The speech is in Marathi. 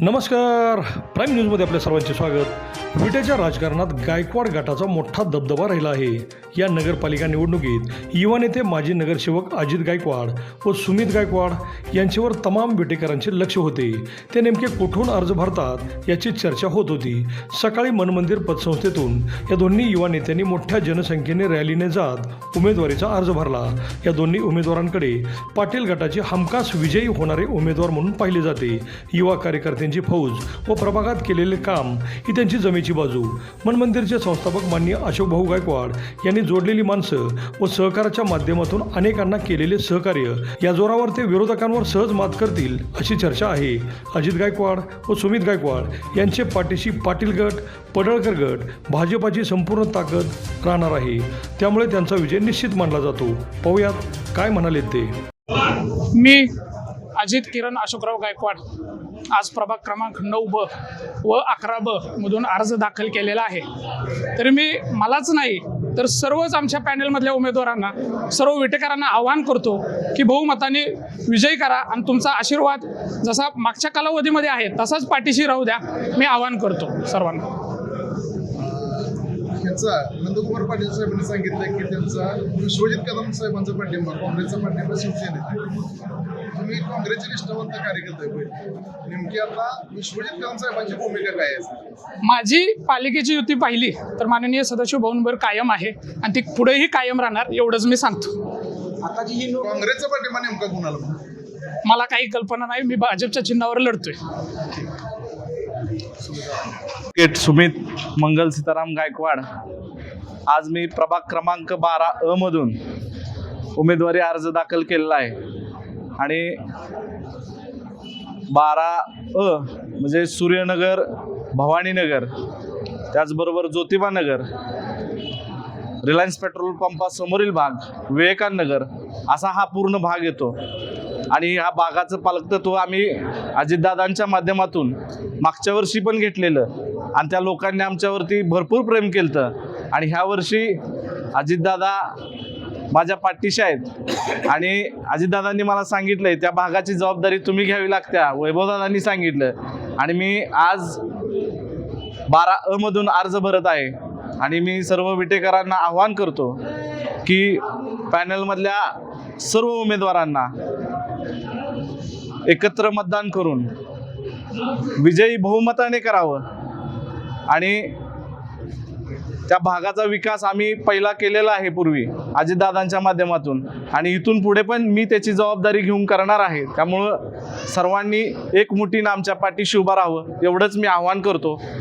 नमस्कार. प्राईम न्यूजमध्ये आपल्या सर्वांचे स्वागत. विटेच्या राजकारणात गायकवाड गटाचा मोठा दबदबा राहिला आहे. या नगरपालिका निवडणुकीत युवा नेते माजी नगरसेवक अजित गायकवाड व सुमित गायकवाड यांच्यावर तमाम विटेकरांचे लक्ष होते. ते नेमके कुठून अर्ज भरतात याची चर्चा होत होती. सकाळी मनमंदिर पतसंस्थेतून या दोन्ही युवा नेत्यांनी मोठ्या जनसंख्येने रॅलीने जात उमेदवारीचा अर्ज भरला. या दोन्ही उमेदवारांकडे पाटील गटाचे हमखास विजयी होणारे उमेदवार म्हणून पाहिले जाते. युवा त्यांची फौज व प्रभागात केलेले काम ही त्यांची जमेची बाजू. मनमंदिरचे संस्थापक माननीय अशोक भाऊ गायकवाड यांनी जोडलेली माणसं व सहकाराच्या माध्यमातून अनेकांना केलेले सहकार्य या जोरावर ते विरोधकांवर सहज मात करतील अशी चर्चा आहे. अजित गायकवाड व सुमित गायकवाड यांचे पाठीशी पाटील गट पडळकर गट भाजपाची संपूर्ण ताकद राहणार आहे. त्यामुळे त्यांचा विजय निश्चित मानला जातो. पाहूयात काय म्हणाले ते. मी अजित किरण अशोकराव गायकवाड. आज प्रभाग क्रमांक नऊ ब व अकरा ब मधून अर्ज दाखल केलेला आहे. तर मी मलाच नाही तर सर्वच आमच्या पॅनलमधल्या उमेदवारांना सर्व विटेकरांना आवाहन करतो की बहुमताने विजयी करा आणि तुमचा आशीर्वाद जसा मागच्या कालावधीमध्ये आहे तसाच पाठीशी राहू द्या मी आवाहन करतो सर्वांना. ह्याचा नंदकुमार पाटील साहेबांनी सांगितलं की त्यांचा विश्वजित कदम साहेबांचा पाठिंबा काँग्रेसचा पाठिंबा शिवसेनेचा तुम्ही काँग्रेसचे निष्ठावंत कार्यकर्ते होईल नेमकी आता विश्वजित कदम साहेबांची भूमिका काय आहे? माझी पालिकेची युती पाहिली तर माननीय सदाशिव भाऊंवर कायम आहे आणि ती पुढेही कायम राहणार एवढंच मी सांगतो. काँग्रेसचा पाठिंबा नेमका कुणाला? मला काही कल्पना नाही मी भाजपच्या चिन्हावर लढतोय. सुमित मंगल सीताराम गायकवाड. आज मी प्रभाग क्रमांक बारा अ मधून उमेदवारी अर्ज दाखल केलेला आहे. आणि बारा अ म्हणजे सूर्यनगर भवानीनगर त्याचबरोबर ज्योतिबा नगर रिलायन्स पेट्रोल पंपासमोरील भाग विवेकानगर नगर असा हा पूर्ण भाग येतो. आणि ह्या भागाचं पालकत्व आम्ही अजितदादांच्या माध्यमातून मागच्या वर्षी पण घेतलेलं. आणि त्या लोकांनी आमच्यावरती भरपूर प्रेम केलं आणि ह्या वर्षी अजितदादा माझ्या पाठीशी आहेत. आणि अजितदादांनी मला सांगितलं त्या भागाची जबाबदारी तुम्ही घ्यावी लागत्या वैभवदादांनी सांगितलं. आणि मी आज बारा अ मधून अर्ज भरत आहे. आणि मी सर्व विटेकरांना आव्हान करतो की पॅनलमधल्या सर्व उमेदवारांना एकत्र मतदान करून विजयी बहुमताने करावं. आणि त्या भागाचा विकास आम्ही पहिला केलेला आहे पूर्वी अजितदादांच्या माध्यमातून. आणि इथून पुढे पण मी त्याची जबाबदारी घेऊन करणार आहे. त्यामुळं सर्वांनी एकमुठीनं आमच्या पाठीशी उभं राहावं एवढंच मी आव्हान करतो.